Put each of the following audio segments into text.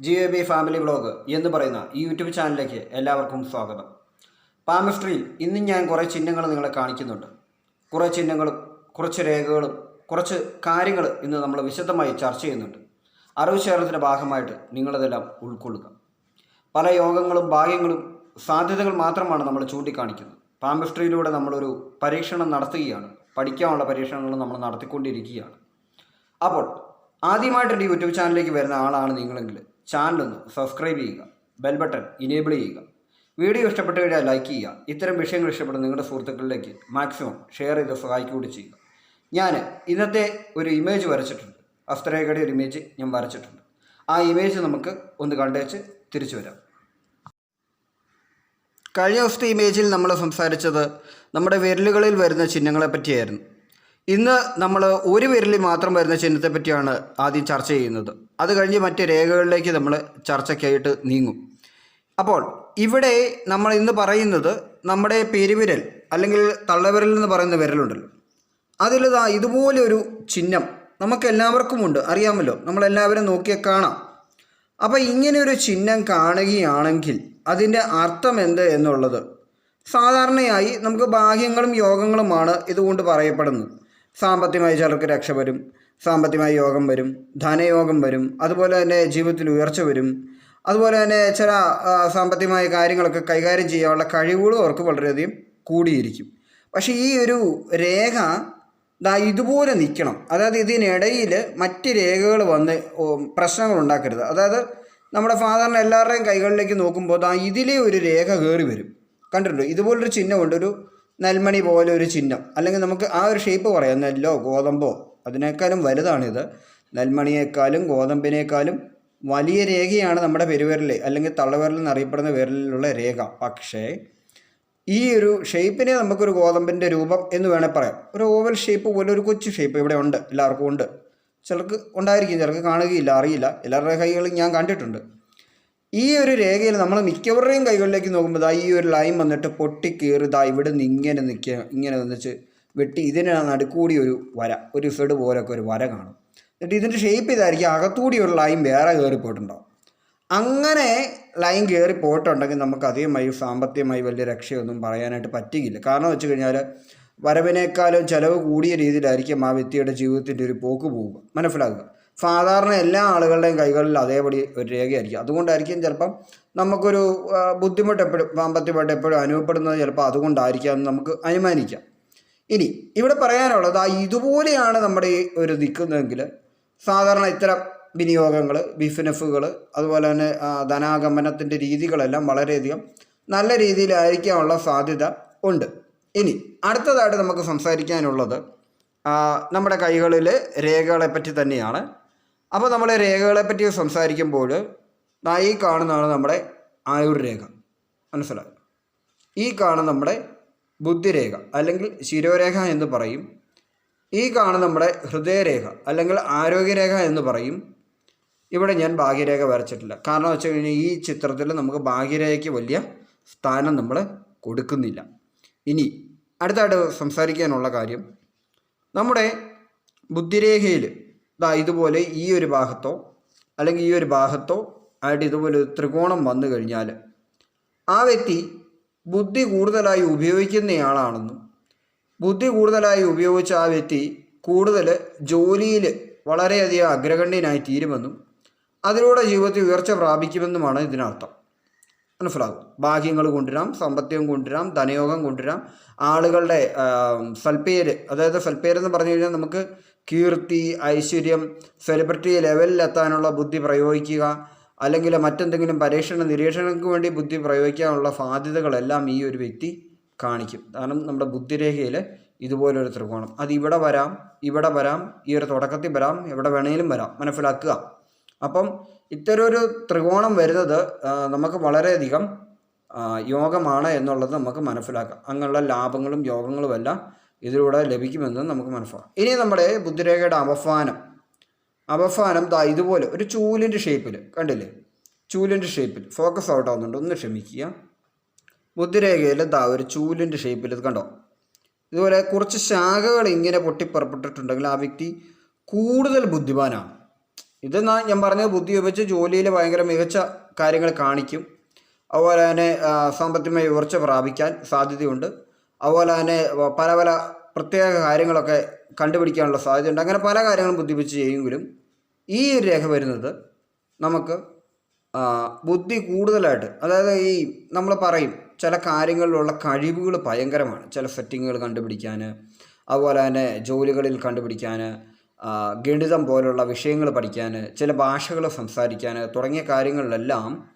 G A B family vlog എന്ന് പറയുന്ന ഈ യൂട്യൂബ് ചാനലിലേക്ക് എല്ലാവർക്കും സ്വാഗതം. പാമിസ്ട്രിയിൽ ഇന്ന് ഞാൻ കുറേ ചിഹ്നങ്ങൾ നിങ്ങളെ കാണിക്കുന്നുണ്ട്. കുറേ ചിഹ്നങ്ങളും കുറച്ച് രേഖകളും കുറച്ച് കാര്യങ്ങൾ ഇന്ന് നമ്മൾ വിശദമായി ചർച്ച ചെയ്യുന്നുണ്ട്. അറിവ് ശേഖരണത്തിന്റെ ഭാഗമായിട്ട് നിങ്ങളതെല്ലാം ഉൾക്കൊള്ളുക. പല യോഗങ്ങളും ഭാഗ്യങ്ങളും സാധ്യതകൾ മാത്രമാണ് നമ്മൾ ചൂണ്ടിക്കാണിക്കുന്നത്. പാമിസ്ട്രിയിലൂടെ നമ്മളൊരു പരീക്ഷണം നടത്തുകയാണ്. പഠിക്കാനുള്ള പരീക്ഷണങ്ങൾ നമ്മൾ നടത്തിക്കൊണ്ടിരിക്കുകയാണ്. അപ്പോൾ ആദ്യമായിട്ട് ഈ യൂട്യൂബ് ചാനലിലേക്ക് വരുന്ന ആളാണ് നിങ്ങളെങ്കിൽ ചാനലൊന്ന് സബ്സ്ക്രൈബ് ചെയ്യുക ബെൽ ബട്ടൺ ഇനേബിൾ ചെയ്യുക. വീഡിയോ ഇഷ്ടപ്പെട്ട കഴിഞ്ഞാൽ ലൈക്ക് ചെയ്യുക. ഇത്തരം വിഷയങ്ങൾ ഇഷ്ടപ്പെടുന്ന നിങ്ങളുടെ സുഹൃത്തുക്കളിലേക്ക് മാക്സിമം ഷെയർ ചെയ്ത് സഹായിക്കുകയും ചെയ്യുക. ഞാൻ ഇന്നത്തെ ഒരു ഇമേജ് വരച്ചിട്ടുണ്ട്. അസ്ത്രേഖയുടെ ഒരു ഇമേജ് ഞാൻ വരച്ചിട്ടുണ്ട്. ആ ഇമേജ് നമുക്ക് ഒന്ന് കണ്ടേച്ച് തിരിച്ചു വരാം. കഴിഞ്ഞ ദിവസത്തെ ഇമേജിൽ നമ്മൾ സംസാരിച്ചത് നമ്മുടെ വിരലുകളിൽ വരുന്ന ചിഹ്നങ്ങളെ പറ്റിയായിരുന്നു. ഇന്ന് നമ്മൾ ഒരു വിരലിൽ മാത്രം വരുന്ന ചിഹ്നത്തെ പറ്റിയാണ് ആദ്യം ചർച്ച ചെയ്യുന്നത്. അത് കഴിഞ്ഞ് മറ്റ് രേഖകളിലേക്ക് നമ്മൾ ചർച്ചയ്ക്കായിട്ട് നീങ്ങും. അപ്പോൾ ഇവിടെ നമ്മൾ ഇന്ന് പറയുന്നത് നമ്മുടെ പെരുവിരൽ അല്ലെങ്കിൽ തള്ളവിരൽ എന്ന് പറയുന്ന വിരലുണ്ടല്ലോ. അതിൽ ഇതുപോലെ ഒരു ചിഹ്നം നമുക്ക് എല്ലാവർക്കും ഉണ്ട് അറിയാമല്ലോ നമ്മളെല്ലാവരും നോക്കിയാൽ കാണാം. അപ്പോൾ ഇങ്ങനെ ഒരു ചിഹ്നം കാണുകയാണെങ്കിൽ അതിന്റെ അർത്ഥം എന്ത് എന്നുള്ളത്? സാധാരണയായി നമുക്ക് ബാഹ്യങ്ങളും യോഗങ്ങളുമാണ് ഇതുകൊണ്ട് പറയപ്പെടുന്നത്. സാമ്പത്തികമായി ചിലർക്ക് രക്ഷ വരും സാമ്പത്തികമായി യോഗം വരും ധനയോഗം വരും അതുപോലെ തന്നെ ജീവിതത്തിൽ ഉയർച്ച വരും. അതുപോലെ തന്നെ ചില സാമ്പത്തികമായ കാര്യങ്ങളൊക്കെ കൈകാര്യം ചെയ്യാനുള്ള കഴിവുകളും അവർക്ക് വളരെയധികം കൂടിയിരിക്കും. പക്ഷേ ഈ ഒരു രേഖ ദാ ഇതുപോലെ നിൽക്കണം. അതായത് ഇതിനിടയിൽ മറ്റ് രേഖകൾ വന്ന് പ്രശ്നങ്ങൾ ഉണ്ടാക്കരുത്. അതായത് നമ്മുടെ ഫാദറിനെ എല്ലാവരുടെയും കൈകളിലേക്ക് നോക്കുമ്പോൾ ദാ ഇതിലേ ഒരു രേഖ കയറി വരും. കണ്ടിട്ടുണ്ടോ? ഇതുപോലൊരു ചിഹ്നമുണ്ട്. ഒരു നെൽമണി പോലെ ഒരു ചിഹ്നം. അല്ലെങ്കിൽ നമുക്ക് ആ ഒരു ഷേപ്പ് പറയാം. നെല്ലോ ഗോതമ്പോ അതിനേക്കാളും വലുതാണിത്. നെൽമണിയേക്കാളും ഗോതമ്പിനേക്കാളും വലിയ രേഖയാണ് നമ്മുടെ പെരുവിരൽ അല്ലെങ്കിൽ തള്ളവിരൽ എന്നറിയപ്പെടുന്ന വിരലിലുള്ള രേഖ. പക്ഷേ ഈ ഒരു ഷേപ്പിനെ നമുക്കൊരു ഗോതമ്പിന്റെ രൂപം എന്ന് വേണേൽ പറയാം. ഒരു ഓവൽ ഷേപ്പ് പോലെ ഒരു കൊച്ചു ഷേപ്പ് ഇവിടെ ഉണ്ട്. എല്ലാവർക്കും ഉണ്ട്. ചിലർക്ക് ഉണ്ടായിരിക്കും ചിലർക്ക് കാണുകയില്ല അറിയില്ല. എല്ലാവരുടെ കൈകളും ഞാൻ കണ്ടിട്ടുണ്ട്. ഈ ഒരു രേഖയിൽ നമ്മൾ മിക്കവരുടെയും കൈകളിലേക്ക് നോക്കുമ്പോൾ ഈ ഒരു ലൈൻ വന്നിട്ട് പൊട്ടി ദാ ഇവിടെ നിന്ന് ഇങ്ങനെ നിൽക്കുക ഇങ്ങനെ വന്നിച്ച് വെട്ടി ഇതിന് നടുക്കൂടി ഒരു വര ഒരു ഫെഡ് പോലൊക്കെ ഒരു വര കാണും. എന്നിട്ട് ഇതിന്റെ ഷേപ്പ് ഇതായിരിക്കും അകത്തൂടി ഒരു ലൈൻ വേറെ കയറിപ്പോയിട്ടുണ്ടാവും. അങ്ങനെ ലൈൻ കയറി പോയിട്ടുണ്ടെങ്കിൽ നമുക്ക് അധികമായി സാമ്പത്തികമായി വലിയ രക്ഷയൊന്നും പറയാനായിട്ട് പറ്റുകയില്ല കാരണം വെച്ച് കഴിഞ്ഞാൽ വരവിനേക്കാളും ചിലവ് കൂടിയ രീതിയിലായിരിക്കും ആ വ്യക്തിയുടെ ജീവിതത്തിന്റെ ഒരു പോക്ക് പോവുക. മനസ്സിലാക്കുക സാധാരണ എല്ലാ ആളുകളുടെയും കൈകളിൽ അതേപടി ഒരു രേഖയായിരിക്കും. അതുകൊണ്ടായിരിക്കും ചിലപ്പം നമുക്കൊരു ബുദ്ധിമുട്ട് എപ്പോഴും സാമ്പത്തികമായിട്ട് എപ്പോഴും അനുഭവപ്പെടുന്നത് ചിലപ്പോൾ അതുകൊണ്ടായിരിക്കാം എന്ന് നമുക്ക് അനുമാനിക്കാം. ഇനി ഇവിടെ പറയാനുള്ളത് ആ ഇതുപോലെയാണ് നമ്മുടെ ഈ ഒരു നിൽക്കുന്നതെങ്കിൽ സാധാരണ ഇത്തരം വിനിയോഗങ്ങൾ ബിസിനസ്സുകൾ അതുപോലെ തന്നെ ധനാഗമനത്തിന്റെ രീതികളെല്ലാം വളരെയധികം നല്ല രീതിയിലായിരിക്കാനുള്ള സാധ്യത ഉണ്ട്. ഇനി അടുത്തതായിട്ട് നമുക്ക് സംസാരിക്കാനുള്ളത് നമ്മുടെ കൈകളിൽ രേഖകളെ പറ്റി തന്നെയാണ്. അപ്പോൾ നമ്മൾ രേഖകളെ പറ്റി സംസാരിക്കുമ്പോൾ ഈ കാണുന്നതാണ് നമ്മുടെ ആയുർരേഖ. മനസ്സിലായി? ഈ കാണുന്ന നമ്മുടെ ബുദ്ധിരേഖ അല്ലെങ്കിൽ ശിരോരേഖ എന്ന് പറയും. ഈ കാണുന്ന നമ്മുടെ ഹൃദയരേഖ അല്ലെങ്കിൽ ആരോഗ്യരേഖ എന്ന് പറയും. ഇവിടെ ഞാൻ ഭാഗ്യരേഖ വരച്ചിട്ടില്ല. കാരണം വെച്ച് കഴിഞ്ഞാൽ ഈ ചിത്രത്തിൽ നമുക്ക് ഭാഗ്യരേഖയ്ക്ക് വലിയ സ്ഥാനം നമ്മൾ കൊടുക്കുന്നില്ല. ഇനി അടുത്തായിട്ട് സംസാരിക്കാനുള്ള കാര്യം. നമ്മുടെ ബുദ്ധിരേഖയിൽ ദാ ഇതുപോലെ ഈ ഒരു ഭാഗത്തോ അല്ലെങ്കിൽ ഈ ഒരു ഭാഗത്തോ ആയിട്ട് ഇതുപോലെ ഒരു ത്രികോണം വന്നു കഴിഞ്ഞാൽ ആ വ്യക്തി ബുദ്ധി കൂടുതലായി ഉപയോഗിക്കുന്നയാളാണെന്നും ബുദ്ധി കൂടുതലായി ഉപയോഗിച്ച ആ വ്യക്തി കൂടുതൽ ജോലിയിൽ വളരെയധികം അഗ്രഗണ്യനായി തീരുമെന്നും അതിലൂടെ ജീവിതത്തിൽ ഉയർച്ച പ്രാപിക്കുമെന്നുമാണ് ഇതിനർത്ഥം. മനസ്സിലാകും? ഭാഗ്യങ്ങൾ കൊണ്ടുവരാം സമ്പത്തികം കൊണ്ടുവരാം ധനയോഗം കൊണ്ടുവരാം. ആളുകളുടെ സൽപ്പേര് അതായത് സൽപ്പേരെന്ന് പറഞ്ഞു കഴിഞ്ഞാൽ നമുക്ക് കീർത്തി ഐശ്വര്യം സെലിബ്രിറ്റി ലെവലിലെത്താനുള്ള ബുദ്ധി പ്രയോഗിക്കുക അല്ലെങ്കിൽ മറ്റെന്തെങ്കിലും പരീക്ഷണ നിരീക്ഷണങ്ങൾക്ക് വേണ്ടി ബുദ്ധി പ്രയോഗിക്കാനുള്ള സാധ്യതകളെല്ലാം ഈ ഒരു വ്യക്തി കാണിക്കും. കാരണം നമ്മുടെ ബുദ്ധിരേഖയിൽ ഇതുപോലൊരു ത്രികോണം. അത് ഇവിടെ വരാം ഇവിടെ വരാം ഈ ഒരു തുടക്കത്തിൽ വരാം എവിടെ വേണമെങ്കിലും വരാം. മനസ്സിലാക്കുക. അപ്പം ഇത്തരം ഒരു ത്രികോണം വരുന്നത് നമുക്ക് വളരെയധികം യോഗമാണ് എന്നുള്ളത് നമുക്ക് മനസ്സിലാക്കാം. അങ്ങനെയുള്ള ലാഭങ്ങളും യോഗങ്ങളും എല്ലാം ഇതിലൂടെ ലഭിക്കുമെന്ന് നമുക്ക് മനസ്സിലാക്കാം. ഇനി നമ്മുടെ ബുദ്ധിരേഖയുടെ അവസാനം. അവസാനം ദാ ഇതുപോലെ ഒരു ചൂലിന്റെ ഷേപ്പിൽ കണ്ടില്ലേ? ചൂലിന്റെ ഷേപ്പിൽ ഫോക്കസ് ഔട്ട് ആവുന്നുണ്ട് ഒന്ന് ക്ഷമിക്കുക. ബുദ്ധിരേഖയിൽ ദാ ഒരു ചൂലിന്റെ ഷേപ്പിൽ ഇത് കണ്ടോ? ഇതുപോലെ കുറച്ച് ശാഖകൾ ഇങ്ങനെ പൊട്ടിപ്പുറപ്പെട്ടിട്ടുണ്ടെങ്കിൽ ആ വ്യക്തി കൂടുതൽ ബുദ്ധിമാനാണ്. ഇത് നാ- ഞാൻ പറഞ്ഞത് ബുദ്ധി ഉപയോഗിച്ച് ജോലിയിൽ ഭയങ്കര മികച്ച കാര്യങ്ങൾ കാണിക്കും. അതുപോലെ തന്നെ സാമ്പത്തികമായി ഉയർച്ച പ്രാപിക്കാൻ സാധ്യതയുണ്ട്. അതുപോലെ തന്നെ പല പല പ്രത്യേക കാര്യങ്ങളൊക്കെ കണ്ടുപിടിക്കാനുള്ള സാധ്യതയുണ്ട്. അങ്ങനെ പല കാര്യങ്ങളും ബുദ്ധിപ്പിച്ച് ചെയ്യുമെങ്കിലും ഈ ഒരു രേഖ വരുന്നത് നമുക്ക് ബുദ്ധി കൂടുതലായിട്ട് അതായത് ഈ നമ്മൾ പറയും ചില കാര്യങ്ങളിലുള്ള കഴിവുകൾ ഭയങ്കരമാണ്. ചില സെറ്റിങ്ങുകൾ കണ്ടുപിടിക്കാൻ അതുപോലെ തന്നെ ജോലികളിൽ കണ്ടുപിടിക്കാൻ ഗണിതം പോലുള്ള വിഷയങ്ങൾ പഠിക്കാൻ ചില ഭാഷകൾ സംസാരിക്കാൻ തുടങ്ങിയ കാര്യങ്ങളിലെല്ലാം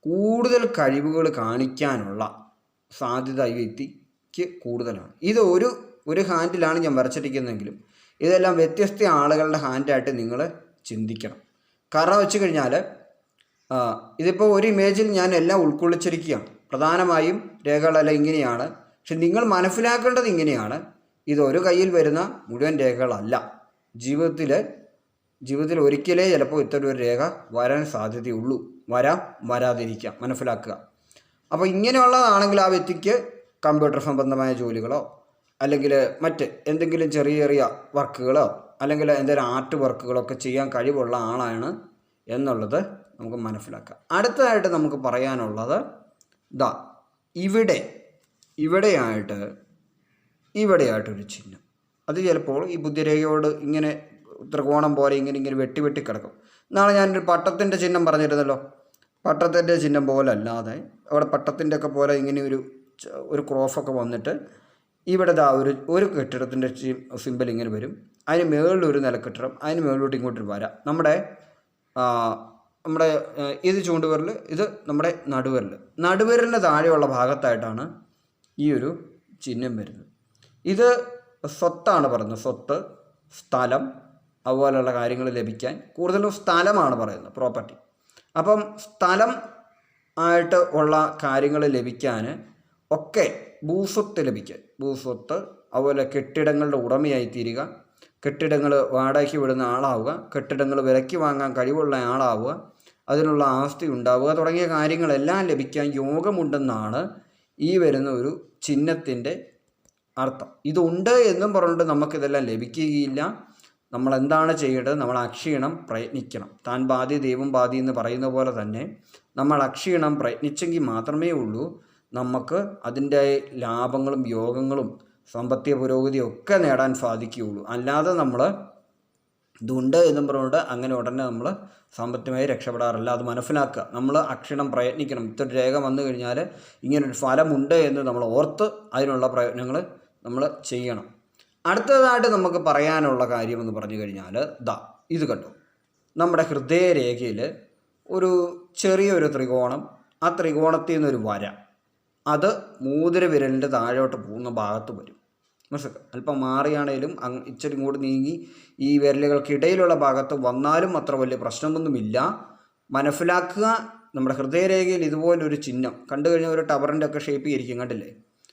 കൂടുതൽ കഴിവുകൾ കാണിക്കാനുള്ള സാധ്യത ഈ വ്യക്തിക്ക് കൂടുതലാണ്. ഇത് ഒരു ഒരു ഹാൻഡിലാണ് ഞാൻ വരച്ചിരിക്കുന്നതെങ്കിലും ഇതെല്ലാം വ്യത്യസ്ത ആളുകളുടെ ഹാൻഡായിട്ട് നിങ്ങൾ ചിന്തിക്കണം. കാരണം വെച്ച് കഴിഞ്ഞാൽ ഇതിപ്പോൾ ഒരു ഇമേജിൽ ഞാൻ എല്ലാം ഉൾക്കൊള്ളിച്ചിരിക്കുകയാണ്. പ്രധാനമായും രേഖകളെല്ലാം ഇങ്ങനെയാണ്. പക്ഷെ നിങ്ങൾ മനസ്സിലാക്കേണ്ടത് ഇങ്ങനെയാണ്. ഇത് ഒരു കയ്യിൽ വരുന്ന മുഴുവൻ രേഖകളല്ല. ജീവിതത്തിൽ ജീവിതത്തിൽ ഒരിക്കലേ ചിലപ്പോൾ ഇത്തരം ഒരു രേഖ വരാൻ സാധ്യതയുള്ളൂ. വരാം വരാതിരിക്കാം. മനസ്സിലാക്കുക. അപ്പോൾ ഇങ്ങനെയുള്ളതാണെങ്കിൽ ആ വ്യക്തിക്ക് കമ്പ്യൂട്ടർ സംബന്ധമായ ജോലികളോ അല്ലെങ്കിൽ മറ്റ് എന്തെങ്കിലും ചെറിയ ചെറിയ വർക്കുകളോ അല്ലെങ്കിൽ എന്തെങ്കിലും ആർട്ട് വർക്കുകളോ ഒക്കെ ചെയ്യാൻ കഴിവുള്ള ആളാണ് എന്നുള്ളത് നമുക്ക് മനസ്സിലാക്കാം. അടുത്തതായിട്ട് നമുക്ക് പറയാനുള്ളത് ദാ ഇവിടെ ഇവിടെയായിട്ട് ഇവിടെയായിട്ടൊരു ചിഹ്നം. അത് ചിലപ്പോൾ ഈ ബുദ്ധിരേഖയോട് ഇങ്ങനെ ത്രികോണം പോലെ ഇങ്ങനെ ഇങ്ങനെ വെട്ടി വെട്ടി കിടക്കും. നാളെ ഞാനൊരു പട്ടത്തിന്റെ ചിഹ്നം പറഞ്ഞിരുന്നല്ലോ. പട്ടത്തിന്റെ ചിഹ്നം പോലെ അല്ലാതെ അവിടെ പട്ടത്തിന്റെ ഒക്കെ പോലെ ഇങ്ങനെ ഒരു ഒരു ക്രോഫൊക്കെ വന്നിട്ട് ഇവിടെ ദാ ഒരു ഒരു കെട്ടിടത്തിന്റെ സിമ്പിൾ ഇങ്ങനെ വരും. അതിന് മുകളിൽ ഒരു നിലക്കെട്ടിടം അതിന് മുകളിലോട്ട് ഇങ്ങോട്ട് വര. നമ്മുടെ നമ്മുടെ ഇത് ചൂണ്ടുവിരൽ ഇത് നമ്മുടെ നടുവിരൽ നടുവിരലിന്റെ താഴെയുള്ള ഭാഗത്തായിട്ടാണ് ഈ ഒരു ചിഹ്നം വരുന്നത്. ഇത് സ്വത്താണ് പറയുന്നത്. സ്വത്ത് സ്ഥലം അതുപോലെയുള്ള കാര്യങ്ങൾ ലഭിക്കാൻ കൂടുതലും സ്ഥലമാണ് പറയുന്നത് പ്രോപ്പർട്ടി അപ്പം സ്ഥലം ആയിട്ട് ഉള്ള കാര്യങ്ങൾ ലഭിക്കാൻ ഒക്കെ ഭൂസ്വത്ത് ലഭിക്കാൻ. ഭൂസ്വത്ത് അതുപോലെ കെട്ടിടങ്ങളുടെ ഉടമയായി തീരുക കെട്ടിടങ്ങൾ വാടകയ്ക്ക് വിടുന്ന ആളാവുക കെട്ടിടങ്ങൾ വിലയ്ക്ക് വാങ്ങാൻ കഴിവുള്ള ആളാവുക അതിനുള്ള ആസ്തി ഉണ്ടാവുക തുടങ്ങിയ കാര്യങ്ങളെല്ലാം ലഭിക്കാൻ യോഗമുണ്ടെന്നാണ് ഈ വരുന്ന ഒരു ചിഹ്നത്തിന്റെ അർത്ഥം. ഇതുണ്ട് എന്നും പറഞ്ഞിട്ട് നമുക്കിതെല്ലാം ലഭിക്കുകയില്ല. നമ്മൾ എന്താണ് ചെയ്യേണ്ടത്? നമ്മൾ അക്ഷീണം പ്രയത്നിക്കണം. താൻ ബാധി ദൈവം ബാധി എന്ന് പറയുന്ന പോലെ തന്നെ നമ്മൾ അക്ഷീണം പ്രയത്നിച്ചെങ്കിൽ മാത്രമേ ഉള്ളൂ. നമുക്ക് അതിന്റെ ലാഭങ്ങളും യോഗങ്ങളും സാമ്പത്തിക പുരോഗതിയും ഒക്കെ നേടാൻ സാധിക്കുകയുള്ളൂ. അല്ലാതെ നമ്മൾ ഇതുണ്ട് എന്നും പറഞ്ഞുകൊണ്ട് അങ്ങനെ ഉടനെ നമ്മൾ സാമ്പത്തികമായി രക്ഷപ്പെടാറില്ല. അത് മനസ്സിലാക്കുക. നമ്മൾ അക്ഷരം പ്രയത്നിക്കണം. ഇത്തൊരു രേഖ വന്നു കഴിഞ്ഞാൽ ഇങ്ങനൊരു ഫലമുണ്ട് എന്ന് നമ്മൾ ഓർത്ത് അതിനുള്ള പ്രയത്നങ്ങൾ നമ്മൾ ചെയ്യണം. അടുത്തതായിട്ട് നമുക്ക് പറയാനുള്ള കാര്യമെന്ന് പറഞ്ഞു കഴിഞ്ഞാൽ ദാ ഇത് കണ്ടു? നമ്മുടെ ഹൃദയരേഖയിൽ ഒരു ചെറിയൊരു ത്രികോണം ആ ത്രികോണത്തിൽ നിന്നൊരു വര. അത് മൂതിര വിരലിന്റെ താഴോട്ട് പോകുന്ന ഭാഗത്ത് വരും. മനസ്സിലാക്കുക അല്പം മാറിയാണേലും അങ് ഇച്ചിരി ഇങ്ങോട്ട് നീങ്ങി ഈ വിരലുകൾക്കിടയിലുള്ള ഭാഗത്ത് വന്നാലും അത്ര വലിയ പ്രശ്നമൊന്നുമില്ല. മനസ്സിലാക്കുക നമ്മുടെ ഹൃദയരേഖയിൽ ഇതുപോലൊരു ചിഹ്നം. കണ്ടു കഴിഞ്ഞാൽ ഒരു ടവറിന്റെ ഒക്കെ ഷേപ്പ് ഇരിക്കും കണ്ടില്ലേ?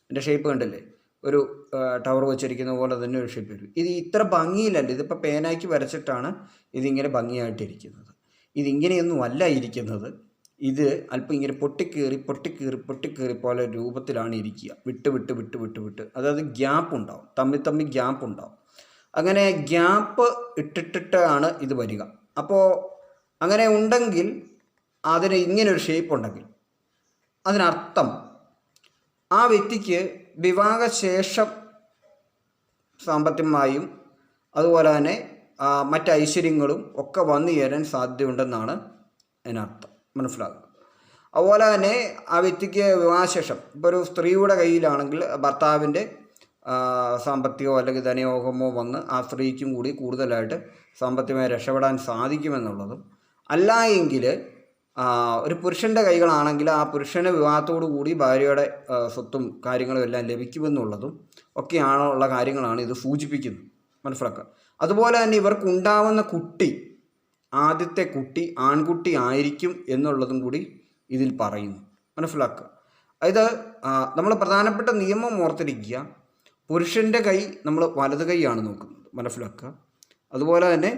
എന്റെ ഷേപ്പ് കണ്ടില്ലേ? ഒരു ടവർ വെച്ചിരിക്കുന്ന പോലെ തന്നെ ഒരു ഷേപ്പ് വരും. ഇത് ഇത്ര ഭംഗിയിലല്ല ഇതിപ്പോൾ പേനാക്കി വരച്ചിട്ടാണ് ഇതിങ്ങനെ ഭംഗിയായിട്ടിരിക്കുന്നത്. ഇതിങ്ങനെയൊന്നും അല്ല ഇരിക്കുന്നത്. ഇത് അല്പം ഇങ്ങനെ പൊട്ടിക്കേറി പൊട്ടിക്കേറി പൊട്ടിക്കേറി പോലെ രൂപത്തിലാണ് ഇരിക്കുക. വിട്ട് വിട്ട് വിട്ട് വിട്ട് വിട്ട്. അതായത് ഗ്യാപ്പ് ഉണ്ടാവും. തമ്മിൽ തമ്മിൽ ഗ്യാപ്പ് ഉണ്ടാവും. അങ്ങനെ ഗ്യാപ്പ് ഇട്ടിട്ടിട്ടാണ് ഇത് വരിക. അപ്പോൾ അങ്ങനെ ഉണ്ടെങ്കിൽ അതിന് ഇങ്ങനെ ഒരു ഷേപ്പ് ഉണ്ടെങ്കിൽ അതിനർത്ഥം ആ വ്യക്തിക്ക് വിവാഹശേഷം സാമ്പത്തികമായും അതുപോലെ തന്നെ മറ്റ് ഐശ്വര്യങ്ങളും ഒക്കെ വന്നു ചേരാൻ സാധ്യതയുണ്ടെന്നാണ് അതിനർത്ഥം. മനസ്സിലാക്കുക അതുപോലെ തന്നെ ആ വ്യക്തിക്ക് വിവാഹശേഷം ഇപ്പോൾ ഒരു സ്ത്രീയുടെ കയ്യിലാണെങ്കിൽ ഭർത്താവിന്റെ സാമ്പത്തികമോ അല്ലെങ്കിൽ ധനയോഗമോ വന്ന് ആ സ്ത്രീക്കും കൂടി കൂടുതലായിട്ട് സാമ്പത്തികമായി രക്ഷപ്പെടാൻ സാധിക്കുമെന്നുള്ളതും അല്ല എങ്കിൽ ഒരു പുരുഷന്റെ കൈകളാണെങ്കിൽ ആ പുരുഷന് വിവാഹത്തോടു കൂടി ഭാര്യയുടെ സ്വത്തും കാര്യങ്ങളും എല്ലാം ലഭിക്കുമെന്നുള്ളതും ഒക്കെയാണുള്ള കാര്യങ്ങളാണ് ഇത് സൂചിപ്പിക്കുന്നത്. മനസ്സിലാക്കുക. അതുപോലെ തന്നെ ഇവർക്ക് ഉണ്ടാവുന്ന കുട്ടി ആദ്യത്തെ കുട്ടി ആൺകുട്ടി ആയിരിക്കും എന്നുള്ളതും കൂടി ഇതിൽ പറയുന്നു. മനസ്സിലാക്കുക. അതായത് നമ്മൾ പ്രധാനപ്പെട്ട നിയമം ഓർത്തിരിക്കുക. പുരുഷന്റെ കൈ നമ്മൾ വലത് കൈയാണ് നോക്കുന്നത്. മനസ്സിലാക്കുക. അതുപോലെ തന്നെ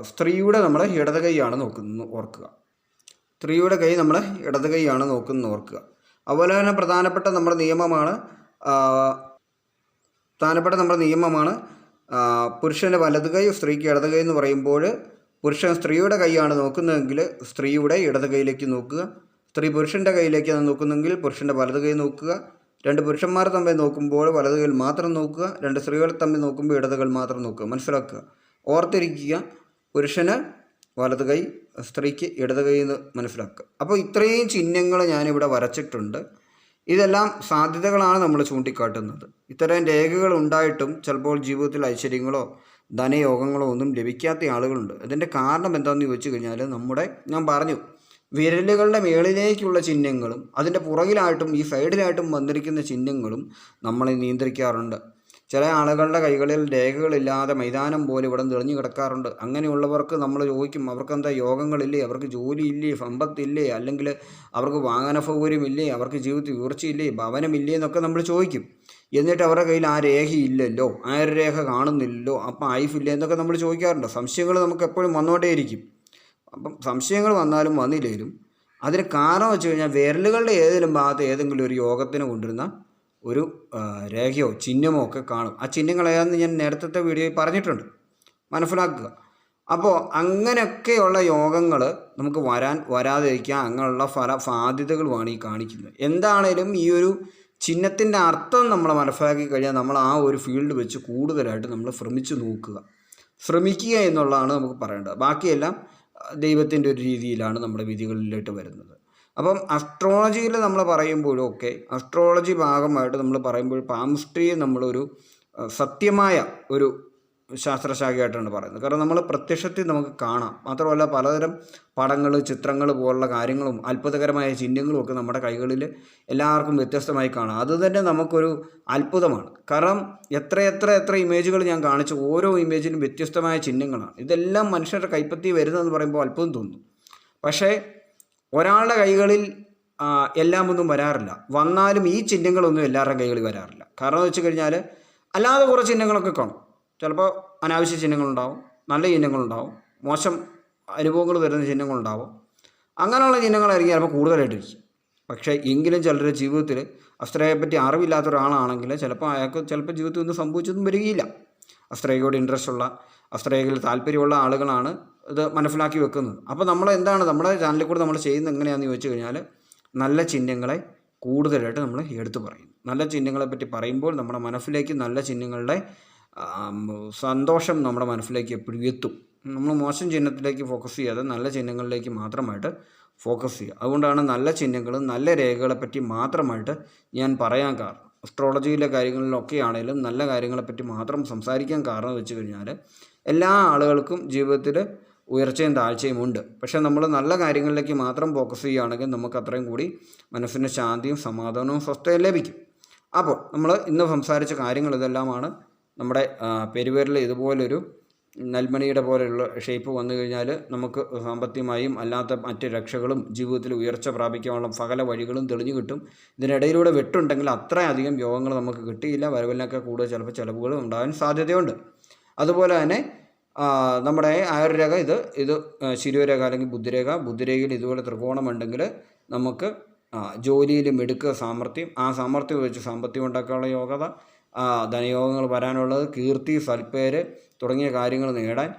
സ്ത്രീയുടെ നമ്മൾ ഇടത് കൈയാണ് നോക്കുന്നത് ഓർക്കുക. സ്ത്രീയുടെ കൈ നമ്മൾ ഇടത് കൈയാണ് നോക്കുന്നത് ഓർക്കുക. അതുപോലെ തന്നെ പ്രധാനപ്പെട്ട നമ്മുടെ നിയമമാണ് പ്രധാനപ്പെട്ട നമ്മുടെ നിയമമാണ് പുരുഷന്റെ വലത് കൈ സ്ത്രീക്ക് ഇടത് കൈ എന്ന് പറയുമ്പോൾ പുരുഷൻ സ്ത്രീയുടെ കൈയാണ് നോക്കുന്നതെങ്കിൽ സ്ത്രീയുടെ ഇടത് കൈയിലേക്ക് നോക്കുക. സ്ത്രീ പുരുഷന്റെ കയ്യിലേക്കാണ് നോക്കുന്നതെങ്കിൽ പുരുഷന്റെ വലത് കൈ നോക്കുക. രണ്ട് പുരുഷന്മാർ തമ്മിൽ നോക്കുമ്പോൾ വലത് കൈയിൽ മാത്രം നോക്കുക. രണ്ട് സ്ത്രീകൾ തമ്മിൽ നോക്കുമ്പോൾ ഇടത് കൈ മാത്രം നോക്കുക. മനസ്സിലാക്കുക. ഓർത്തിരിക്കുക. പുരുഷന് വലത് കൈ സ്ത്രീക്ക് ഇടത് കൈ എന്ന് മനസ്സിലാക്കുക. അപ്പോൾ ഇത്രയും ചിഹ്നങ്ങൾ ഞാനിവിടെ വരച്ചിട്ടുണ്ട്. ഇതെല്ലാം സാധ്യതകളാണ് നമ്മൾ ചൂണ്ടിക്കാട്ടുന്നത്. ഇത്തരം രേഖകൾ ഉണ്ടായിട്ടും ചിലപ്പോൾ ജീവിതത്തിൽ ഐശ്വര്യങ്ങളോ ധനയോഗങ്ങളോ ഒന്നും ലഭിക്കാത്ത ആളുകളുണ്ട്. അതിന്റെ കാരണം എന്താണെന്ന് ചോദിച്ചു കഴിഞ്ഞാൽ നമ്മുടെ ഞാൻ പറഞ്ഞു വിരലുകളുടെ മേളിലേക്കുള്ള ചിഹ്നങ്ങളും അതിന്റെ പുറകിലായിട്ടും ഈ സൈഡിലായിട്ടും വന്നിരിക്കുന്ന ചിഹ്നങ്ങളും നമ്മളെ നിയന്ത്രിക്കാറുണ്ട്. ചില ആളുകളുടെ കൈകളിൽ രേഖകളില്ലാതെ മൈതാനം പോലെ ഇവിടെ തെളിഞ്ഞു കിടക്കാറുണ്ട്. അങ്ങനെയുള്ളവർക്ക് നമ്മൾ ചോദിക്കും അവർക്ക് എന്താ യോഗങ്ങളില്ലേ? അവർക്ക് ജോലിയില്ലേ? സമ്പത്തില്ലേ? അല്ലെങ്കിൽ അവർക്ക് വാഹന സൗകര്യമില്ലേ? അവർക്ക് ജീവിതത്തിൽ ഉയർച്ചയില്ലേ? ഭവനമില്ലേ? എന്നൊക്കെ നമ്മൾ ചോദിക്കും. എന്നിട്ട് അവരുടെ കയ്യിൽ ആ രേഖയില്ലല്ലോ രേഖ കാണുന്നില്ലല്ലോ അപ്പം ആയിഫില്ലേ എന്നൊക്കെ നമ്മൾ ചോദിക്കാറുണ്ട്. സംശയങ്ങൾ നമുക്ക് എപ്പോഴും വന്നുകൊണ്ടേയിരിക്കും. അപ്പം സംശയങ്ങൾ വന്നാലും വന്നില്ലെങ്കിലും അതിന് കാരണം വെച്ച് കഴിഞ്ഞാൽ വിരലുകളുടെ ഏതെങ്കിലും ഭാഗത്ത് ഏതെങ്കിലും ഒരു യോഗത്തിന് കൊണ്ടുവരുന്ന ഒരു രേഖയോ ചിഹ്നമോ ഒക്കെ കാണും. ആ ചിഹ്നങ്ങൾ ഏതാണെന്ന് ഞാൻ നേരത്തെ വീഡിയോയിൽ പറഞ്ഞിട്ടുണ്ട്. മനസ്സിലാക്കുക. അപ്പോൾ അങ്ങനെയൊക്കെയുള്ള യോഗങ്ങൾ നമുക്ക് വരാൻ വരാതിരിക്കാൻ അങ്ങനെയുള്ള ഫല സാധ്യതകളുമാണ് ഈ കാണിക്കുന്നത്. എന്താണേലും ഈ ഒരു ചിഹ്നത്തിന്റെ അർത്ഥം നമ്മൾ മനസ്സിലാക്കി കഴിഞ്ഞാൽ നമ്മൾ ആ ഒരു ഫീൽഡ് വെച്ച് കൂടുതലായിട്ട് നമ്മൾ ശ്രമിച്ചു നോക്കുക. ശ്രമിക്കുക എന്നുള്ളതാണ് നമുക്ക് പറയേണ്ടത്. ബാക്കിയെല്ലാം ദൈവത്തിന്റെ ഒരു രീതിയിലാണ് നമ്മുടെ വിധികളിലോട്ട് വരുന്നത്. അപ്പം അസ്ട്രോളജിയിൽ നമ്മൾ പറയുമ്പോഴും ഒക്കെ അസ്ട്രോളജി ഭാഗമായിട്ട് നമ്മൾ പറയുമ്പോൾ പാംസ്ട്രിയെ നമ്മളൊരു സത്യമായ ഒരു ശാസ്ത്രശാഖയായിട്ടാണ് പറയുന്നത്. കാരണം നമ്മൾ പ്രത്യക്ഷത്തിൽ നമുക്ക് കാണാം. മാത്രമല്ല പലതരം പടങ്ങൾ ചിത്രങ്ങൾ പോലുള്ള കാര്യങ്ങളും അത്ഭുതകരമായ ചിഹ്നങ്ങളും ഒക്കെ നമ്മുടെ കൈകളിൽ എല്ലാവർക്കും വ്യത്യസ്തമായി കാണാം. അത് തന്നെ നമുക്കൊരു അത്ഭുതമാണ്. കാരണം എത്ര എത്ര എത്ര ഇമേജുകൾ ഞാൻ കാണിച്ചു ഓരോ ഇമേജിനും വ്യത്യസ്തമായ ചിഹ്നങ്ങളാണ്. ഇതെല്ലാം മനുഷ്യരുടെ കൈപ്പത്തി വരുന്നതെന്ന് പറയുമ്പോൾ അത്ഭുതം തോന്നും. പക്ഷേ ഒരാളുടെ കൈകളിൽ എല്ലാം ഒന്നും വരാറില്ല. വന്നാലും ഈ ചിഹ്നങ്ങളൊന്നും എല്ലാവരുടെയും കൈകളിൽ വരാറില്ല. കാരണം എന്ന് വെച്ച് കഴിഞ്ഞാൽ അല്ലാതെ കുറേ ചിഹ്നങ്ങളൊക്കെ കാണും. ചിലപ്പോൾ അനാവശ്യ ചിഹ്നങ്ങളുണ്ടാവും നല്ല ചിഹ്നങ്ങളുണ്ടാവും മോശം അനുഭവങ്ങൾ വരുന്ന ചിഹ്നങ്ങളുണ്ടാവും. അങ്ങനെയുള്ള ചിഹ്നങ്ങളായിരിക്കും ചിലപ്പോൾ കൂടുതലായിട്ടിരിക്കും. പക്ഷേ എങ്കിലും ചിലരുടെ ജീവിതത്തിൽ അസ്ത്രയെപ്പറ്റി അറിവില്ലാത്ത ഒരാളാണെങ്കിൽ ചിലപ്പോൾ അയാൾക്ക് ചിലപ്പോൾ ജീവിതത്തിൽ ഒന്നും സംഭവിച്ചൊന്നും വരികയില്ല. അസ്ത്രയോട് ഇൻട്രസ്റ്റ് ഉള്ള അസ്ത്രയിൽ താല്പര്യമുള്ള ആളുകളാണ് ഇത് മനസ്സിലാക്കി വെക്കുന്നത്. അപ്പോൾ നമ്മൾ എന്താണ് നമ്മുടെ ചാനലിൽ കൂടെ നമ്മൾ ചെയ്യുന്നത് എങ്ങനെയാണെന്ന് ചോദിച്ചു കഴിഞ്ഞാൽ നല്ല ചിഹ്നങ്ങളെ കൂടുതലായിട്ട് നമ്മൾ എടുത്തു പറയും. നല്ല ചിഹ്നങ്ങളെ പറ്റി പറയുമ്പോൾ നമ്മുടെ മനസ്സിലേക്ക് നല്ല ചിഹ്നങ്ങളുടെ സന്തോഷം നമ്മുടെ മനസ്സിലേക്ക് എപ്പോഴും എത്തും. നമ്മൾ മോശം ചിഹ്നത്തിലേക്ക് ഫോക്കസ് ചെയ്യാതെ നല്ല ചിഹ്നങ്ങളിലേക്ക് മാത്രമായിട്ട് ഫോക്കസ് ചെയ്യുക. അതുകൊണ്ടാണ് നല്ല ചിഹ്നങ്ങളും നല്ല രേഖകളെ പറ്റി മാത്രമായിട്ട് ഞാൻ പറയാൻ കാരണം. അസ്ട്രോളജിയിലെ കാര്യങ്ങളിലൊക്കെ ആണെങ്കിലും നല്ല കാര്യങ്ങളെ പറ്റി മാത്രം സംസാരിക്കാൻ കാരണം വെച്ച് കഴിഞ്ഞാൽ എല്ലാ ആളുകൾക്കും ജീവിതത്തിൽ ഉയർച്ചയും താഴ്ചയും ഉണ്ട്. പക്ഷേ നമ്മൾ നല്ല കാര്യങ്ങളിലേക്ക് മാത്രം ഫോക്കസ് ചെയ്യുകയാണെങ്കിൽ നമുക്ക് അത്രയും കൂടി മനസ്സിന് ശാന്തിയും സമാധാനവും സ്വസ്ഥയും ലഭിക്കും. അപ്പോൾ നമ്മൾ ഇന്ന് സംസാരിച്ച കാര്യങ്ങൾ ഇതെല്ലാമാണ്. നമ്മുടെ ആ, ഇതുപോലൊരു നെൽമണിയുടെ പോലെയുള്ള ഷേപ്പ് വന്നു കഴിഞ്ഞാൽ നമുക്ക് സാമ്പത്തികമായും അല്ലാത്ത മറ്റ് രക്ഷകളും ജീവിതത്തിൽ ഉയർച്ച പ്രാപിക്കാനുള്ള സകല വഴികളും തെളിഞ്ഞു കിട്ടും. ഇതിനിടയിലൂടെ വെട്ടുണ്ടെങ്കിൽ അത്രയധികം യോഗങ്ങൾ നമുക്ക് കിട്ടിയില്ല. വരവിനൊക്കെ കൂടുതൽ ചിലപ്പോൾ ചിലവുകൾ ഉണ്ടാകാൻ സാധ്യതയുണ്ട്. അതുപോലെ തന്നെ നമ്മുടെ ആയുർരേഖ ഇത് ഇത് ശിരൂരേഖ അല്ലെങ്കിൽ ബുദ്ധിരേഖ ബുദ്ധിരേഖയിൽ ഇതുപോലെ ത്രികോണം ഉണ്ടെങ്കിൽ നമുക്ക് ജോലിയിൽ മിടുക്ക് സാമർഥ്യം ആ സാമർഥ്യം വെച്ച് സാമ്പത്തികം ഉണ്ടാക്കാനുള്ള യോഗ്യത ധനയോഗങ്ങൾ വരാനുള്ളത് കീർത്തി സൽപ്പേര് തുടങ്ങിയ കാര്യങ്ങൾ നേടാൻ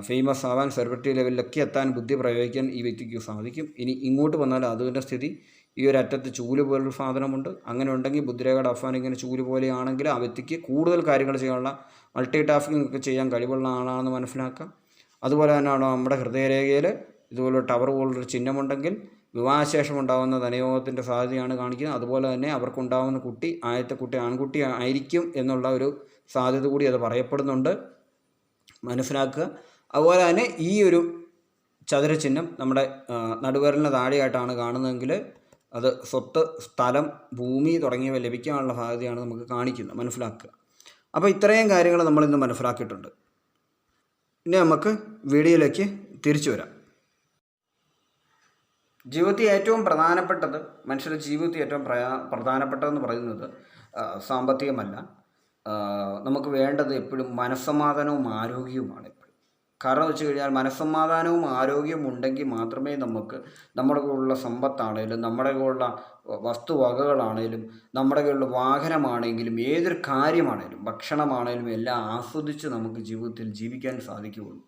ഫേമസ് ആവാൻ സെലിബ്രിറ്റി ലെവലിലൊക്കെ എത്താൻ ബുദ്ധി പ്രയോഗിക്കാൻ ഈ വ്യക്തിക്ക് സാധിക്കും. ഇനി ഇങ്ങോട്ട് വന്നാൽ അതിന്റെ സ്ഥിതി ഈ ഒരു അറ്റത്ത് ചൂൽ പോലൊരു സാധനമുണ്ട്. അങ്ങനെ ഉണ്ടെങ്കിൽ ബുദ്ധിരേഖയുടെ അഫാൻ ഇങ്ങനെ ചൂൽ പോലെയാണെങ്കിൽ ആ വ്യക്തിക്ക് കൂടുതൽ കാര്യങ്ങൾ ചെയ്യാനുള്ള മൾട്ടി ടാസ്കിംഗ് ഒക്കെ ചെയ്യാൻ കഴിവുള്ള ആളാണെന്ന് മനസ്സിലാക്കാം. അതുപോലെ തന്നെയാണ് നമ്മുടെ ഹൃദയരേഖയിൽ ഇതുപോലെ ടവർ പോലുള്ളൊരു ചിഹ്നമുണ്ടെങ്കിൽ വിവാഹശേഷം ഉണ്ടാകുന്ന ധനയോഗത്തിന്റെ സാധ്യതയാണ് കാണിക്കുന്നത്. അതുപോലെ തന്നെ അവർക്കുണ്ടാകുന്ന കുട്ടി ആദ്യത്തെ കുട്ടി ആൺകുട്ടി ആയിരിക്കും എന്നുള്ള ഒരു സാധ്യത കൂടി അത് പറയപ്പെടുന്നുണ്ട്. മനസ്സിലാക്കുക. അതുപോലെ തന്നെ ഈ ഒരു ചതുരചിഹ്നം നമ്മുടെ നടുവിരലിന് താഴെയായിട്ടാണ് കാണുന്നതെങ്കിൽ അത് സ്വത്ത് സ്ഥലം ഭൂമി തുടങ്ങിയവ ലഭിക്കാനുള്ള സാധ്യതയാണ് നമുക്ക് കാണിക്കുന്നത്. മനസ്സിലാക്കുക. അപ്പോൾ ഇത്രയും കാര്യങ്ങൾ നമ്മളിന്ന് മനസ്സിലാക്കിയിട്ടുണ്ട്. ഇനി നമുക്ക് വീഡിയോയിലേക്ക് തിരിച്ചു വരാം. ജീവിതത്തിൽ ഏറ്റവും പ്രധാനപ്പെട്ടത് മനുഷ്യരുടെ ജീവിതത്തിൽ ഏറ്റവും പ്രയാ പ്രധാനപ്പെട്ടതെന്ന് പറയുന്നത് സാമ്പത്തികമല്ല. നമുക്ക് വേണ്ടത് എപ്പോഴും മനസ്സമാധാനവും ആരോഗ്യവുമാണ് എപ്പോഴും. കാരണം വെച്ച് കഴിഞ്ഞാൽ മനസ്സമാധാനവും ആരോഗ്യവും ഉണ്ടെങ്കിൽ മാത്രമേ നമുക്ക് നമ്മുടെ കൂടെയുള്ള സമ്പത്താണേലും നമ്മുടെ കൂടെയുള്ള വസ്തുവകകളാണേലും നമ്മുടെ കയ്യിലുള്ള വാഹനമാണെങ്കിലും ഏതൊരു കാര്യമാണേലും ഭക്ഷണമാണേലും എല്ലാം ആസ്വദിച്ച് നമുക്ക് ജീവിതത്തിൽ ജീവിക്കാൻ സാധിക്കുകയുള്ളൂ.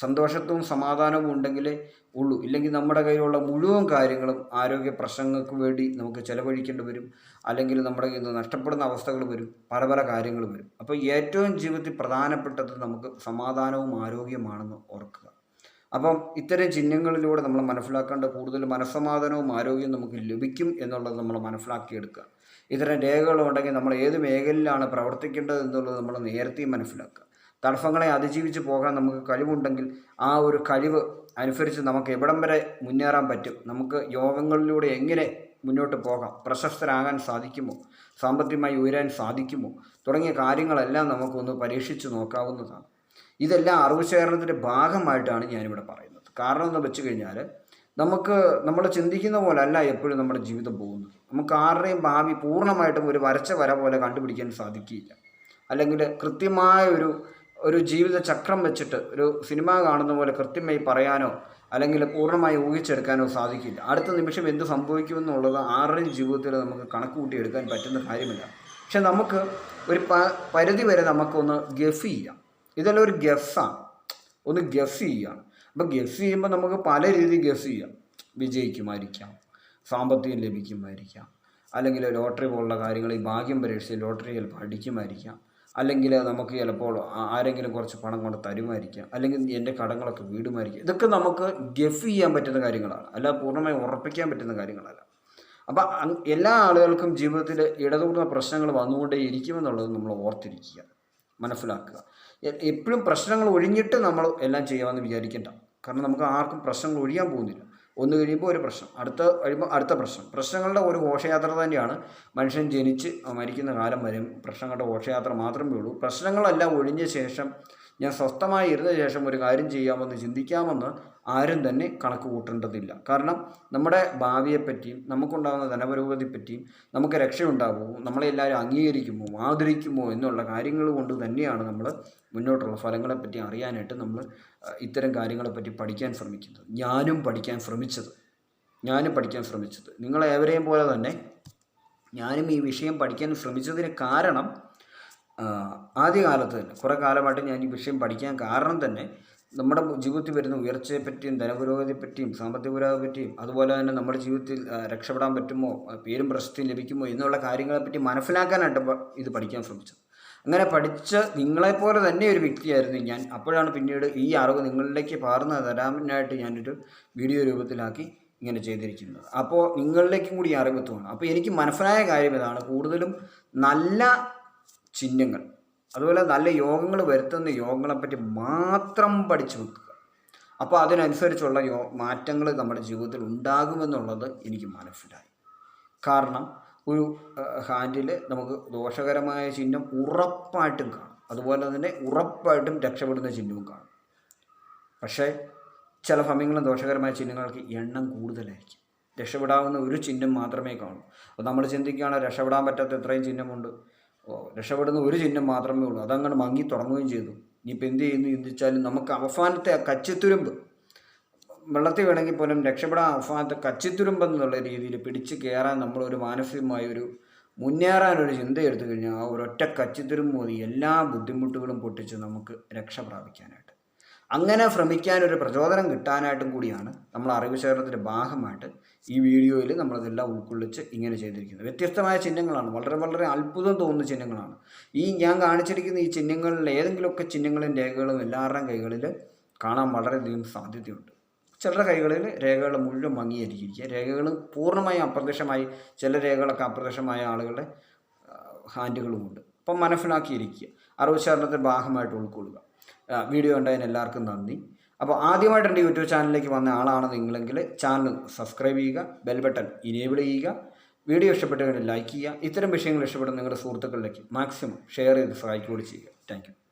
സന്തോഷത്വവും സമാധാനവും ഉണ്ടെങ്കിലേ ഉള്ളൂ. ഇല്ലെങ്കിൽ നമ്മുടെ കയ്യിലുള്ള മുഴുവൻ കാര്യങ്ങളും ആരോഗ്യ പ്രശ്നങ്ങൾക്ക് വേണ്ടി നമുക്ക് ചിലവഴിക്കേണ്ടി വരും. അല്ലെങ്കിൽ നമ്മുടെ കയ്യിൽ നിന്ന് നഷ്ടപ്പെടുന്ന അവസ്ഥകൾ വരും. പല പല കാര്യങ്ങൾ വരും. അപ്പോൾ ഏറ്റവും ജീവിതത്തിൽ പ്രധാനപ്പെട്ടത് നമുക്ക് സമാധാനവും ആരോഗ്യമാണെന്ന് ഓർക്കുക. അപ്പം ഇത്തരം ചിഹ്നങ്ങളിലൂടെ നമ്മൾ മനസ്സിലാക്കേണ്ട കൂടുതൽ മനസ്സമാധാനവും ആരോഗ്യവും നമുക്ക് ലഭിക്കും എന്നുള്ളത് നമ്മൾ മനസ്സിലാക്കിയെടുക്കുക. ഇത്തരം രേഖകളുണ്ടെങ്കിൽ നമ്മൾ ഏത് മേഖലയിലാണ് പ്രവർത്തിക്കേണ്ടത് എന്നുള്ളത് നമ്മൾ നേരത്തെ മനസ്സിലാക്കുക. തടസ്സങ്ങളെ അതിജീവിച്ച് പോകാൻ നമുക്ക് കഴിവുണ്ടെങ്കിൽ ആ ഒരു കഴിവ് അനുസരിച്ച് നമുക്ക് എവിടം വരെ മുന്നേറാൻ പറ്റും. നമുക്ക് യോഗങ്ങളിലൂടെ എങ്ങനെ മുന്നോട്ട് പോകാം? പ്രശസ്തരാകാൻ സാധിക്കുമോ? സാമ്പത്തികമായി ഉയരാൻ സാധിക്കുമോ? തുടങ്ങിയ കാര്യങ്ങളെല്ലാം നമുക്കൊന്ന് പരീക്ഷിച്ച് നോക്കാവുന്നതാണ്. ഇതെല്ലാം അറിവ് ശേഖരണത്തിന്റെ ഭാഗമായിട്ടാണ് ഞാനിവിടെ പറയുന്നത്. കാരണം എന്ന് വെച്ച് കഴിഞ്ഞാൽ നമുക്ക് നമ്മൾ ചിന്തിക്കുന്ന പോലെ അല്ല എപ്പോഴും നമ്മുടെ ജീവിതം പോകുന്നത്. നമുക്ക് ആരുടെയും ഭാവി പൂർണമായിട്ടും ഒരു വരച്ച വര പോലെ കണ്ടുപിടിക്കാൻ സാധിക്കില്ല അല്ലെങ്കിൽ കൃത്യമായ ഒരു ഒരു ജീവിത ചക്രം വെച്ചിട്ട് ഒരു സിനിമ കാണുന്ന പോലെ കൃത്യമായി പറയാനോ അല്ലെങ്കിൽ പൂർണമായി ഊഹിച്ചെടുക്കാനോ സാധിക്കില്ല. അടുത്ത നിമിഷം എന്ത് സംഭവിക്കുമെന്നുള്ളത് ആരുടെയും ജീവിതത്തിൽ നമുക്ക് കണക്ക് കൂട്ടിയെടുക്കാൻ പറ്റുന്ന കാര്യമില്ല. പക്ഷെ നമുക്ക് ഒരു പ പരിധി വരെ നമുക്കൊന്ന് ഗഫ് ചെയ്യാം. ഇതെല്ലാം ഒരു ഗസ്സാണ് ഒന്ന് ഗസ് ചെയ്യുകയാണ് അപ്പോൾ ഗസ് ചെയ്യുമ്പോൾ നമുക്ക് പല രീതിയിൽ ഗസ് ചെയ്യാം. വിജയിക്കുമായിരിക്കാം. സാമ്പത്തികം ലഭിക്കുമായിരിക്കാം. അല്ലെങ്കിൽ ലോട്ടറി പോലുള്ള കാര്യങ്ങൾ ഈ ഭാഗ്യം പരീക്ഷിച്ച് ലോട്ടറിയിൽ ചിലപ്പോൾ അടിക്കുമായിരിക്കാം അല്ലെങ്കിൽ നമുക്ക് ചിലപ്പോൾ ആരെങ്കിലും കുറച്ച് പണം കൊണ്ട് തരുമായിരിക്കാം. അല്ലെങ്കിൽ എന്റെ കടങ്ങളൊക്കെ വീടുമായിരിക്കാം. ഇതൊക്കെ നമുക്ക് ഗഫ് ചെയ്യാൻ പറ്റുന്ന കാര്യങ്ങളാണ്. അല്ല പൂർണമായി ഉറപ്പിക്കാൻ പറ്റുന്ന കാര്യങ്ങളല്ല. അപ്പം എല്ലാ ആളുകൾക്കും ജീവിതത്തിൽ ഇടതൂർന്ന പ്രശ്നങ്ങൾ വന്നുകൊണ്ടേ ഇരിക്കുമെന്നുള്ളത് നമ്മൾ ഓർത്തിരിക്കുക. മനസ്സിലാക്കുക. എപ്പോഴും പ്രശ്നങ്ങൾ ഒഴിഞ്ഞിട്ട് നമ്മൾ എല്ലാം ചെയ്യാമെന്ന് വിചാരിക്കേണ്ട. കാരണം നമുക്ക് ആർക്കും പ്രശ്നങ്ങൾ ഒഴിയാൻ പോകുന്നില്ല. ഒന്ന് കഴിയുമ്പോൾ ഒരു പ്രശ്നം. അടുത്ത കഴിയുമ്പോൾ അടുത്ത പ്രശ്നം. പ്രശ്നങ്ങളുടെ ഒരു ഘോഷയാത്ര തന്നെയാണ് മനുഷ്യൻ ജനിച്ച് മരിക്കുന്ന കാലം വരെ പ്രശ്നങ്ങളുടെ ഘോഷയാത്ര മാത്രമേ ഉള്ളൂ. പ്രശ്നങ്ങളെല്ലാം ഒഴിഞ്ഞ ശേഷം ഞാൻ സ്വസ്ഥമായി ഇരുന്ന ശേഷം ഒരു കാര്യം ചെയ്യാമെന്ന് ചിന്തിക്കാമെന്ന് ആരും തന്നെ കണക്ക് കൂട്ടേണ്ടതില്ല. കാരണം നമ്മുടെ ഭാവിയെപ്പറ്റിയും നമുക്കുണ്ടാകുന്ന ധനപുരോഗതിയെപ്പറ്റിയും നമുക്ക് രക്ഷയുണ്ടാകുമോ? നമ്മളെല്ലാവരും അംഗീകരിക്കുമോ? ആദരിക്കുമോ? എന്നുള്ള കാര്യങ്ങൾ കൊണ്ട് തന്നെയാണ് നമ്മൾ മുന്നോട്ടുള്ള ഫലങ്ങളെപ്പറ്റി അറിയാനായിട്ട് നമ്മൾ ഇത്തരം കാര്യങ്ങളെപ്പറ്റി പഠിക്കാൻ ശ്രമിക്കുന്നത്. ഞാനും പഠിക്കാൻ ശ്രമിച്ചത്. ഞാനും പഠിക്കാൻ ശ്രമിച്ചത്. നിങ്ങളേവരെയും പോലെ തന്നെ ഞാനും ഈ വിഷയം പഠിക്കാൻ ശ്രമിച്ചതിന് കാരണം ആദ്യകാലത്ത് തന്നെ കുറേ കാലമായിട്ട് ഞാൻ ഈ വിഷയം പഠിക്കാൻ കാരണം തന്നെ നമ്മുടെ ജീവിതത്തിൽ വരുന്ന ഉയർച്ചയെ പറ്റിയും ഉയർച്ചയെപ്പറ്റിയും ധനപുരോഗതിയെപ്പറ്റിയും സാമ്പത്തിക പുരോഗതിയെ പറ്റിയും അതുപോലെ തന്നെ നമ്മുടെ ജീവിതത്തിൽ രക്ഷപ്പെടാൻ പറ്റുമോ പേരും പ്രശസ്തിയും ലഭിക്കുമോ എന്നുള്ള കാര്യങ്ങളെപ്പറ്റി മനസ്സിലാക്കാനായിട്ട് ഇത് പഠിക്കാൻ ശ്രമിച്ചത്. അങ്ങനെ പഠിച്ച നിങ്ങളെപ്പോലെ തന്നെ ഒരു വ്യക്തിയായിരുന്നു ഞാൻ. അപ്പോഴാണ് പിന്നീട് ഈ അറിവ് നിങ്ങളിലേക്ക് പകർന്നു തരാനായിട്ട് ഞാനൊരു വീഡിയോ രൂപത്തിലാക്കി ഇങ്ങനെ ചെയ്തിരിക്കുന്നത്. അപ്പോൾ നിങ്ങളിലേക്കും കൂടി അറിവ് എത്തുകയാണ് അപ്പോൾ എനിക്ക് മനസ്സിലായ കാര്യം ഇതാണ്. കൂടുതലും നല്ല ചിഹ്നങ്ങൾ അതുപോലെ നല്ല യോഗങ്ങൾ വരുത്തുന്ന യോഗങ്ങളെപ്പറ്റി മാത്രം പഠിച്ചു വെക്കുക. അപ്പോൾ അതിനനുസരിച്ചുള്ള യോ മാറ്റങ്ങൾ നമ്മുടെ ജീവിതത്തിൽ ഉണ്ടാകുമെന്നുള്ളത് എനിക്ക് മനസ്സിലായി. കാരണം ഒരു ഹാൻഡിൽ നമുക്ക് ദോഷകരമായ ചിഹ്നം ഉറപ്പായിട്ടും കാണും. അതുപോലെ തന്നെ ഉറപ്പായിട്ടും രക്ഷപ്പെടുന്ന ചിഹ്നവും കാണും. പക്ഷേ ചില സമയങ്ങളിൽ ദോഷകരമായ ചിഹ്നങ്ങൾക്ക് എണ്ണം കൂടുതലായിരിക്കും. രക്ഷപ്പെടാവുന്ന ഒരു ചിഹ്നം മാത്രമേ കാണൂ. അപ്പോൾ നമ്മൾ ചിന്തിക്കുകയാണ് രക്ഷപ്പെടാൻ പറ്റാത്ത എത്രയും ചിഹ്നമുണ്ട്. രക്ഷപ്പെടുന്ന ഒരു ചിഹ്നം മാത്രമേ ഉള്ളൂ. അതങ്ങോട്ട് മങ്ങി തുടങ്ങുകയും ചെയ്തു. ഇനിയിപ്പോൾ എന്ത് ചെയ്യുന്നു? ചിന്തിച്ചാലും നമുക്ക് അവസാനത്തെ കച്ചിത്തുരുമ്പ്. വെള്ളത്തിൽ വേണമെങ്കിൽ പോലും രക്ഷപ്പെടാൻ അവസാനത്തെ കച്ചിത്തുരുമ്പ് എന്നുള്ള രീതിയിൽ പിടിച്ച് കയറാൻ നമ്മളൊരു മാനസികമായ ഒരു മുന്നേറാനൊരു ചിന്ത എടുത്തു കഴിഞ്ഞാൽ ആ ഒരൊറ്റ കച്ചിത്തുരുമ്പ് മതി. എല്ലാ ബുദ്ധിമുട്ടുകളും പൊട്ടിച്ച് നമുക്ക് രക്ഷ പ്രാപിക്കാനായിട്ട്. അങ്ങനെ ശ്രമിക്കാനൊരു പ്രചോദനം കിട്ടാനായിട്ടും കൂടിയാണ് നമ്മൾ അറിവ് ശേഖരണത്തിന്റെ ഭാഗമായിട്ട് ഈ വീഡിയോയിൽ നമ്മളതെല്ലാം ഉൾക്കൊള്ളിച്ച് ഇങ്ങനെ ചെയ്തിരിക്കുന്നത്. വ്യത്യസ്തമായ ചിഹ്നങ്ങളാണ്. വളരെ വളരെ അത്ഭുതം തോന്നുന്ന ചിഹ്നങ്ങളാണ്. ഈ ഞാൻ കാണിച്ചിരിക്കുന്ന ഈ ചിഹ്നങ്ങളിൽ ഏതെങ്കിലുമൊക്കെ ചിഹ്നങ്ങളും രേഖകളും എല്ലാവരുടെയും കൈകളിൽ കാണാൻ വളരെയധികം സാധ്യതയുണ്ട്. ചിലരുടെ കൈകളിൽ രേഖകൾ മുഴുവൻ മങ്ങിയായിരിക്കും രേഖകൾ പൂർണമായും അപ്രത്യക്ഷമായി ചില രേഖകളൊക്കെ അപ്രത്യക്ഷമായ ആളുകളുടെ ഹാൻഡുകളുമുണ്ട്. അപ്പം മനസ്സിലാക്കിയിരിക്കുക. അറിവ് ശേഖരണത്തിന്റെ ഭാഗമായിട്ട് ഉൾക്കൊള്ളുക. വീഡിയോ കണ്ടതിന് എല്ലാവർക്കും നന്ദി. അപ്പോൾ ആദ്യമായിട്ട് എന്റെ യൂട്യൂബ് ചാനലിലേക്ക് വന്ന ആളാണ് നിങ്ങളെങ്കിൽ ചാനൽ സബ്സ്ക്രൈബ് ചെയ്യുക ബെൽ ബട്ടൺ ഇനേബിൾ ചെയ്യുക വീഡിയോ ഇഷ്ടപ്പെട്ടവരെ ലൈക്ക് ചെയ്യുക. ഇത്തരം വിഷയങ്ങൾ ഇഷ്ടപ്പെടുന്ന നിങ്ങളുടെ സുഹൃത്തുക്കളിലേക്ക് മാക്സിമം ഷെയർ ചെയ്ത് സഹായിക്കുകയും ചെയ്യുക. താങ്ക്